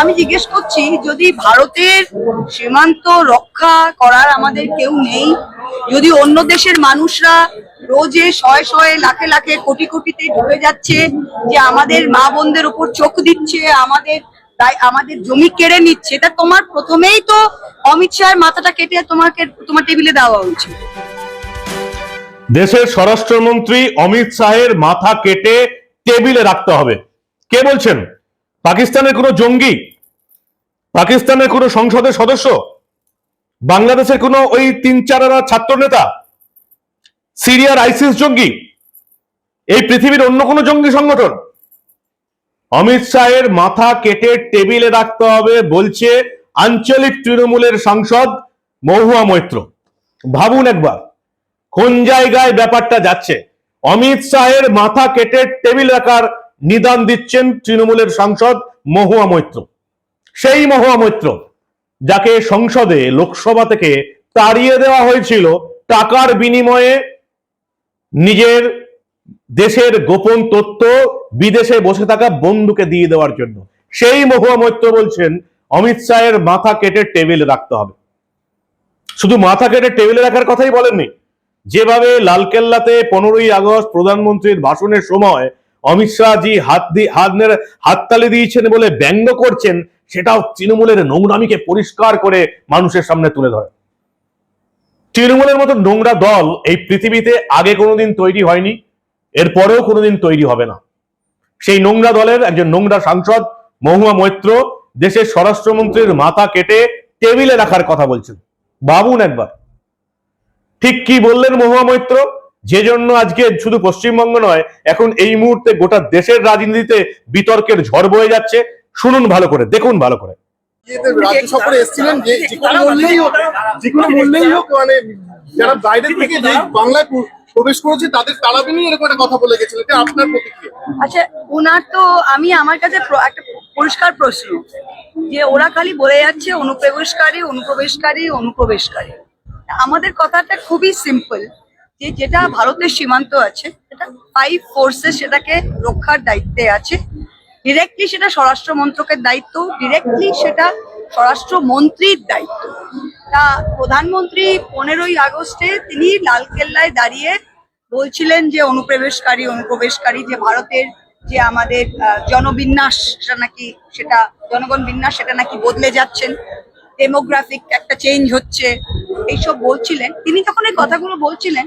আমি জিজ্ঞেস করছি, যদি ভারতের সীমান্ত রক্ষা করার আমাদের কেউ নেই, যদি অন্য দেশের মানুষরা রোজে শয়ে শয়ে লাখে লাখে কোটি কোটিতে ঢুকে যাচ্ছে, যে আমাদের মা বোনদের উপর চোখ দিচ্ছে, আমাদের তাই আমাদের জমি কেড়ে নিচ্ছে, তা তোমার প্রথমেই তো অমিত শাহের মাথাটা কেটে তোমাকে, তোমার টেবিলে দেওয়া উচিত। দেশের স্বরাষ্ট্রমন্ত্রী অমিত শাহের মাথা কেটে টেবিলে রাখতে হবে। কে বলছেন? পাকিস্তানের কোনো জঙ্গি, পাকিস্তানের কোনো সংসদের সদস্য, বাংলাদেশের কোনো ওই তিন চার আনা ছাত্র নেতা, সিরিয়ার আইসিস জঙ্গি, এই পৃথিবীর অন্য কোনো জঙ্গি সংগঠন? অমিত শাহের মাথা কেটে টেবিলে রাখতে হবে, বলছে আঞ্চলিক তৃণমূলের সাংসদ মহুয়া মৈত্র। ভাবুন একবার, কোন জায়গায় ব্যাপারটা যাচ্ছে? অমিত শাহের মাথা কেটে টেবিল রাখার নিদান দিচ্ছেন তৃণমূলের সাংসদ মহুয়া মৈত্র। সেই মহুয়া মৈত্র যাকে সংসদে, লোকসভা থেকে তাড়িয়ে দেওয়া হয়েছিল, টাকার বিনিময়ে নিজের দেশের গোপন তথ্য বিদেশে বসে থাকা বন্ধুকে দিয়ে দেওয়ার জন্য। সেই মহুয়া মৈত্র বলছেন, অমিত শাহের মাথা কেটে টেবিলে রাখতে হবে। শুধু মাথা কেটে টেবিলে রাখার কথাই বলেননি। যেভাবে লালকেল্লাতে পনেরোই আগস্ট প্রধানমন্ত্রীর ভাষণের সময় অমিত শাহ শাহজি হাত দিয়ে হাত হাততালি দিয়েছেন বলে ব্যঙ্গ করছেন, সেটাও তৃণমূলের নোংরামিকে পরিষ্কার করে মানুষের সামনে তুলে ধরে। তৃণমূলের মতো নোংরা দল এই পৃথিবীতে আগে কোনোদিন তৈরি হয়নি, এরপরেও কোনোদিন তৈরি হবে না। সেই নোংরা দলের একজন নোংরা সাংসদ মহুয়া মৈত্র দেশের স্বরাষ্ট্রমন্ত্রীর মাথা কেটে টেবিলে রাখার কথা বলছেন। ভাবুন একবার। ঠিক কি বললেন মহুয়া মৈত্র? যে জন্য আজকে শুধু পশ্চিমবঙ্গ নয় এখন এই মুহূর্তে গোটা দেশের রাজনীতিতে বিতর্কের ঝড় বয়ে যাচ্ছে। শুনুন ভালো করে দেখুন ভালো করে। রাজ্য সফরে এসেছিলেন যে কোনো মূল্যেই হোক যে কোনো মূল্যেই হোক মানে যারা বাইরে থেকে যে বাংলায় প্রবেশ করেছে তাদের এরকম একটা কথা বলে গেছিলেন। এটা আপনার প্রতিক্রিয়া? আচ্ছা ওনার তো আমি আমার কাছে একটা পরিষ্কার প্রশ্ন যে ওরা খালি বলে যাচ্ছে অনুপ্রবেশকারী অনুপ্রবেশকারী অনুপ্রবেশকারী। আমাদের কথাটা খুবই সিম্পল যে যেটা ভারতের সীমান্ত আছে, সেটা ফাইভ ফোর্সেস সেটাকে রক্ষার দায়িত্বে আছে। ডিরেক্টলি সেটা স্বরাষ্ট্র মন্ত্রকের দায়িত্ব ডিরেক্টলি সেটা স্বরাষ্ট্র মন্ত্রীর দায়িত্ব। তা প্রধানমন্ত্রী পনেরোই আগস্টে তিনি লালকেল্লায় দাঁড়িয়ে বলছিলেন যে, অনুপ্রবেশকারী অনুপ্রবেশকারী, যে ভারতের যে আমাদের জনবিন্যাস, সেটা নাকি, সেটা জনগণ বিন্যাস, সেটা নাকি বদলে যাচ্ছেন। ডেমোগ্রাফিক একটা চেঞ্জ হচ্ছে। এইসব বলছিলেন। তিনি যখন এই কথাগুলো বলছিলেন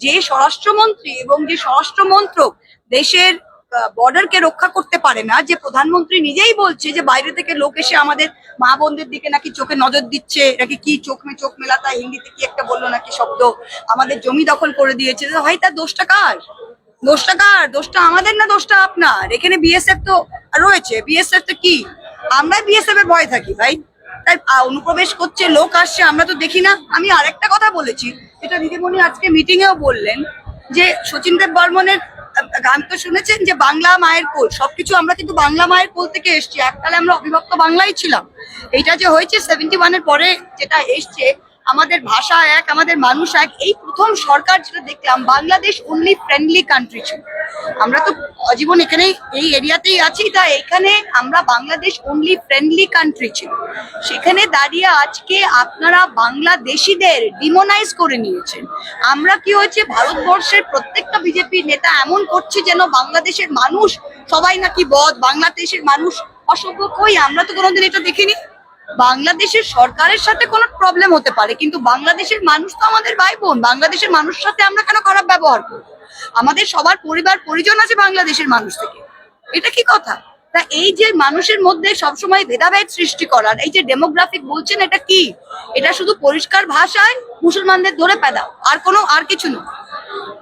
যে স্বরাষ্ট্রমন্ত্রী এবং যে স্বরাষ্ট্র দেশের বর্ডারকে রক্ষা করতে পারে না, যে প্রধানমন্ত্রী নিজেই বলছে যে বাইরে থেকে লোক এসে আমাদের মা বোনদের দিকে নাকি চোখে নজর দিচ্ছে নাকি কি চোখ মে চোখ মেলা মেলাতা হিন্দিতে কি একটা বলল নাকি শব্দ আমাদের জমি দখল করে দিয়েছে, তো ভাই তার দোষটা কার? দোষটা কার? দোষটা আমাদের না দোষটা আপনার? এখানে বিএসএফ তো রয়েছে বিএসএফ তো কি? আমরা বিএসএফ এর ভয় থাকি ভাই। তাই অনুপ্রবেশ করছে, লোক আসছে, আমরা তো দেখি না। আমি আরেকটা কথা বলেছি এটা দিদিমণি আজকে মিটিংয়েও বললেন, যে সচিন দেব বর্মনের গান তো শুনেছেন, যে বাংলা মায়ের কোল, সবকিছু আমরা কিন্তু বাংলা মায়ের কোল থেকে এসছি। এককালে আমরা অবিভক্ত বাংলাই ছিলাম। এইটা যে হয়েছে সেভেন্টি ওয়ানের পরে যেটা এসছে, আমাদের ভাষা এক, আমাদের মানুষ এক, এই প্রথম সরকার যেটা দেখলাম, বাংলাদেশ অনলি ফ্রেন্ডলি কান্ট্রি ছিল। আমরা তো জীবন এখানেই, এই এরিয়াতেই আছি। তা এখানে আমরা বাংলাদেশ অনলি ফ্রেন্ডলি কান্ট্রি ছিল। সেখানে দাঁড়িয়ে আজকে আপনারা বাংলাদেশিদের ডিমোনাইজ করে নিয়েছেন। আমরা কি হয়েছে, ভারতবর্ষের প্রত্যেকটা বিজেপি নেতা এমন করছে যেন বাংলাদেশের মানুষ সবাই নাকি বদ, বাংলাদেশের মানুষ অসভ্য কই? আমরা তো কোনোদিন এটা দেখিনি। বাংলাদেশের সরকারের সাথে কোনো প্রবলেম হতে পারে, কিন্তু বাংলাদেশের মানুষ তো আমাদের ভাই বোন। বাংলাদেশের মানুষের সাথে আমরা কেন খারাপ ব্যবহার করব? আমাদের সবার পরিবার পরিজন আছে বাংলাদেশের মানুষ থেকে। এটা কি কথা? তা এই যে মানুষের মধ্যে সবসময় ভেদাভেদ সৃষ্টি করার, এই যে ডেমোগ্রাফিক বলছেন, এটা কি? এটা শুধু পরিষ্কার ভাষায় মুসলমানদের ধরে পেদাও, আর কোনো, আর কিছু নয়।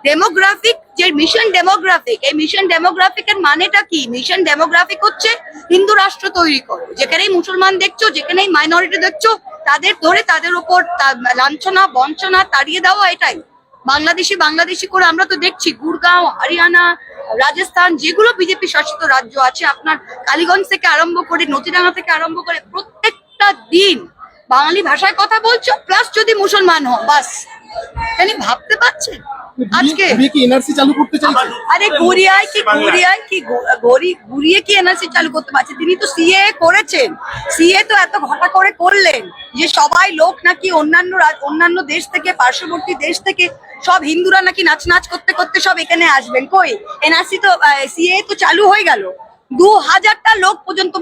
ডেমোগ্রাফিক যে মিশন ডেমোগ্রাফিক এই মিশন ডেমোগ্রাফিক এর মানেটা কি? মিশন ডেমোগ্রাফিক হচ্ছে হিন্দু রাষ্ট্র তৈরি করো, যেখানেই মুসলমান দেখছ, যেখানেই মাইনরিটি দেখছ, তাদের ধরে তাদের উপর লাঞ্ছনা, বঞ্চনা তাড়িয়ে দেওয়া এটাই। বাংলাদেশি বাংলাদেশি করে আমরা তো দেখছি, গুরগাঁও, হরিয়ানা, রাজস্থান, যেগুলো বিজেপি শাসিত রাজ্য আছে, আপনার কালীগঞ্জ থেকে আরম্ভ করে নতিডাঙ্গা থেকে আরম্ভ করে প্রত্যেকটা দিন বাঙালি ভাষায় কথা বলছো প্লাস যদি মুসলমান হও, বাস। তাহলে ভাবতে পারছেন? আজকে? বিয়ে কি এনআরসি চালু করতে চাইছে? আরে গড়িয়ায় কি গড়িয়ায় কি গো- গড়ি কি এনআরসি চালু করতে পারছে? তিনি তো সিএ করেছেন। সিএ তো এত ঘটা করে করলেন যে সবাই লোক নাকি অন্যান্য অন্যান্য দেশ থেকে পার্শ্ববর্তী দেশ থেকে সব হিন্দুরা নাকি নাচ নাচ করতে করতে সব এখানে আসবেন। কই? এনআরসি তো সিএ তো চালু হয়ে গেল। দু হাজারটা লোক পর্যন্ত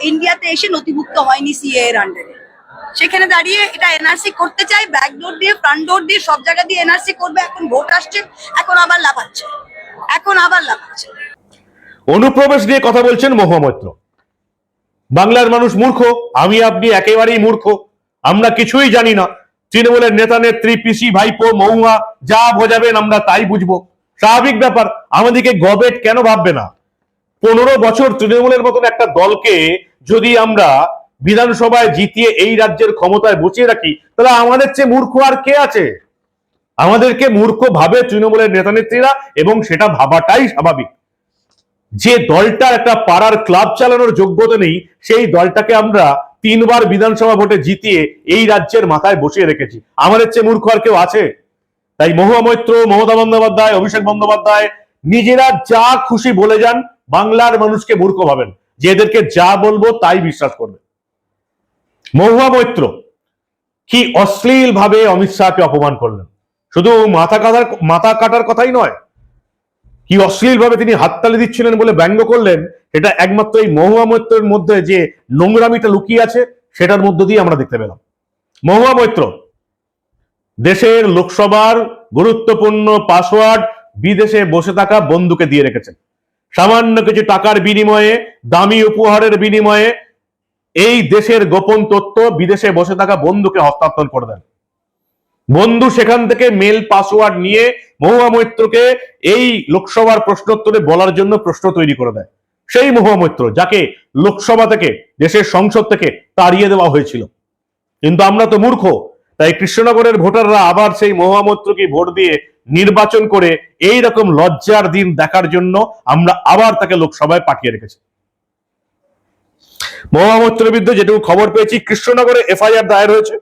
ইন্ডিয়াতে এসে নথিভুক্ত হয়নি সিএ এর আন্ডারে সেখানে দাঁড়িয়ে এটা এনআরসি করতে চাই ব্যাক ডোর দিয়ে ফ্রন্ট ডোর দিয়ে, সব জায়গা দিয়ে এনআরসি করবে, এখন ভোট আসছে, এখন আবার লাফাচ্ছে, এখন আবার লাফাচ্ছে। অনুপ্রবেশ নিয়ে কথা বলছেন মহুয়া বাংলার মানুষ মূর্খ, আমি আপনি একেবারেই মূর্খ, আমরা কিছুই জানি না। তৃণমূলের নেতা, নেত্রী, পিসি, ভাইপো, মহুয়া, যা বোঝাবেন আমরা তাই বুঝব। স্বাভাবিক ব্যাপার, আমাদেরকে গবেট কেন ভাববে না? পনেরো বছর তৃণমূলের মতন একটা দলকে যদি আমরা বিধানসভায় জিতিয়ে এই রাজ্যের ক্ষমতায় বসিয়ে রাখি, তাহলে আমাদের চেয়ে মূর্খ আর কে আছে? আমাদেরকে মূর্খ ভাবে তৃণমূলের নেতা নেত্রীরা এবং সেটা ভাবাটাই স্বাভাবিক। যে দলটার একটা পাড়ার ক্লাব চালানোর যোগ্যতা নেই, সেই দলটাকে আমরা তিনবার বিধানসভা ভোটে জিতিয়ে এই রাজ্যের মাথায় বসিয়ে রেখেছি। আমাদের চেয়ে মূর্খ আর কেউ আছে? তাই মহুয়া মৈত্র, মমতা বন্দ্যোপাধ্যায়, অভিষেক বন্দ্যোপাধ্যায়, নিজেরা যা খুশি বলে যান, বাংলার মানুষকে মূর্খ ভাবেন। যে এদেরকে যা বলব তাই বিশ্বাস করবে মহুয়া মৈত্র। কি অশ্লীল ভাবে অমিত শাহকে অপমান করলেন। শুধু মাথা কাটার মাথা কাটার কথাই নয়, কি অশ্লীল ভাবে তিনি হাততালি দিচ্ছিলেন বলে ব্যঙ্গ করলেন সেটা একমাত্র এই মহুয়া মৈত্রের মধ্যে যে নোংরামিটা লুকিয়ে আছে, সেটার মধ্য দিয়ে আমরা দেখতে পেলাম। মহুয়া মৈত্র, দেশের লোকসভার গুরুত্বপূর্ণ পাসওয়ার্ড বিদেশে বসে থাকা বন্ধুকে দিয়ে রেখেছেন। সামান্য কিছু টাকার বিনিময়ে, দামি উপহারের বিনিময়ে এই দেশের গোপন তথ্য বিদেশে বসে থাকা বন্ধুকে হস্তান্তর করে দেন। বন্ধু সেখান থেকে মেল পাসওয়ার্ড নিয়ে মহুয়া মৈত্রকে এই লোকসভার প্রশ্নোত্তরে বলার জন্য প্রশ্ন তৈরি করে দেয়। সেই মহুয়া মৈত্র, যাকে লোকসভা থেকে, দেশের সংসদ থেকে তাড়িয়ে দেওয়া হয়েছিল। কিন্তু আমরা তো মূর্খ, তাই কৃষ্ণনগরের ভোটাররা আবার সেই মহুয়া মৈত্রকে ভোট দিয়ে নির্বাচন করে এই রকম লজ্জার দিন দেখার জন্য আমরা আবার তাকে লোকসভায় পাঠিয়ে রেখেছি। মহুয়া মৈত্রের বিরুদ্ধে যেটুকু খবর পেয়েছি, কৃষ্ণনগরে এফআইআর দায়ের হয়েছে।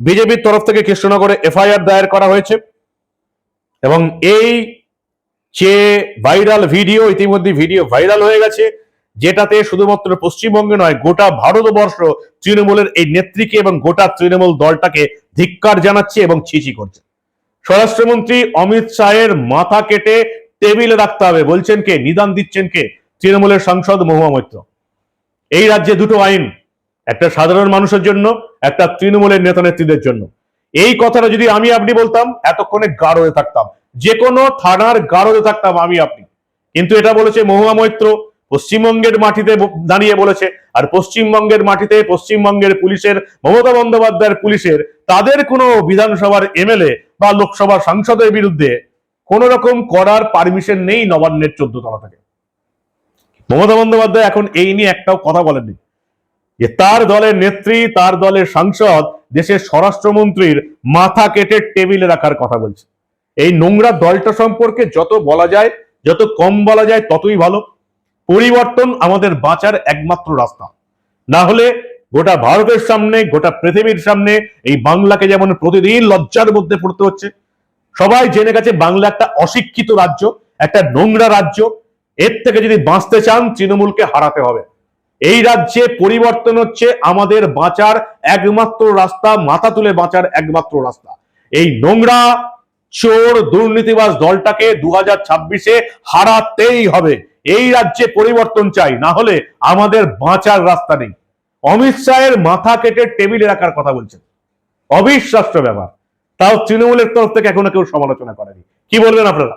বিজেপির তরফ থেকে কৃষ্ণনগরে এফআইআর দায়ের করা হয়েছে। এবং এই যে ভাইরাল ভিডিও ইতিমধ্যে ভিডিও ভাইরাল হয়ে গেছে, যেটাতে শুধুমাত্র পশ্চিমবঙ্গে নয়, গোটা ভারতবর্ষ তৃণমূলের এই নেত্রীকে এবং গোটা তৃণমূল দলটাকে ধিক্কার জানাচ্ছে এবং ছিচি করছে। স্বরাষ্ট্রমন্ত্রী অমিত শাহের মাথা কেটে টেবিলে রাখতে হবে। বলছেন কে? নিদান দিচ্ছেন কে? তৃণমূলের সাংসদ মহুয়া মৈত্র। এই রাজ্যে দুটো আইন, একটা সাধারণ মানুষের জন্য, একটা তৃণমূলের নেতা নেত্রীদের জন্য। এই কথাটা যদি আমি আপনি বলতাম, এতক্ষণে গাঢ়ে থাকতাম। যে কোনো থানার গাঢ়ে থাকতাম আমি আপনি। কিন্তু এটা বলেছে মহুয়া মৈত্র, পশ্চিমবঙ্গের মাটিতে দাঁড়িয়ে বলেছে, আর পশ্চিমবঙ্গের মাটিতে পশ্চিমবঙ্গের পুলিশের, মমতা বন্দ্যোপাধ্যায়ের পুলিশের, তাদের কোনো বিধানসভার এমএলএ বা লোকসভার সাংসদের বিরুদ্ধে কোন রকম করার পারমিশন নেই নবান্নের চোদ্দ তলা থেকে। মমতা বন্দ্যোপাধ্যায় এখন এই নিয়ে একটাও কথা বলেননি। যে তার দলের নেত্রী, তার দলের সাংসদ, দেশের স্বরাষ্ট্রমন্ত্রীর মাথা কেটে টেবিলে রাখার কথা বলছে। এই নোংরা দলটা সম্পর্কে যত বলা যায়, যত কম বলা যায়, ততই ভালো। পরিবর্তন আমাদের বাঁচার একমাত্র রাস্তা। না হলে গোটা ভারতের সামনে, গোটা পৃথিবীর সামনে এই বাংলাকে যেমন প্রতিদিন লজ্জার মধ্যে পড়তে হচ্ছে, সবাই জেনে গেছে বাংলা একটা অশিক্ষিত রাজ্য, একটা নোংরা রাজ্য এর থেকে যদি বাঁচতে চান, তৃণমূলকে হারাতে হবে। এই রাজ্যে পরিবর্তন হচ্ছে আমাদের বাঁচার একমাত্র রাস্তা, মাথা তুলে বাঁচার একমাত্র রাস্তা। এই নোংরা, চোর, দুর্নীতিবাজ দলটাকে দু হাজার ছাব্বিশে হারাতেই হবে। এই রাজ্যে পরিবর্তন চাই, না হলে আমাদের বাঁচার রাস্তা নেই। অমিত শাহের মাথা কেটে টেবিলে রাখার কথা বলছেন। অবিশ্বাস্য ব্যাপার। তাও তৃণমূলের তরফ থেকে এখনও কেউ সমালোচনা করেনি। কি বলবেন আপনারা?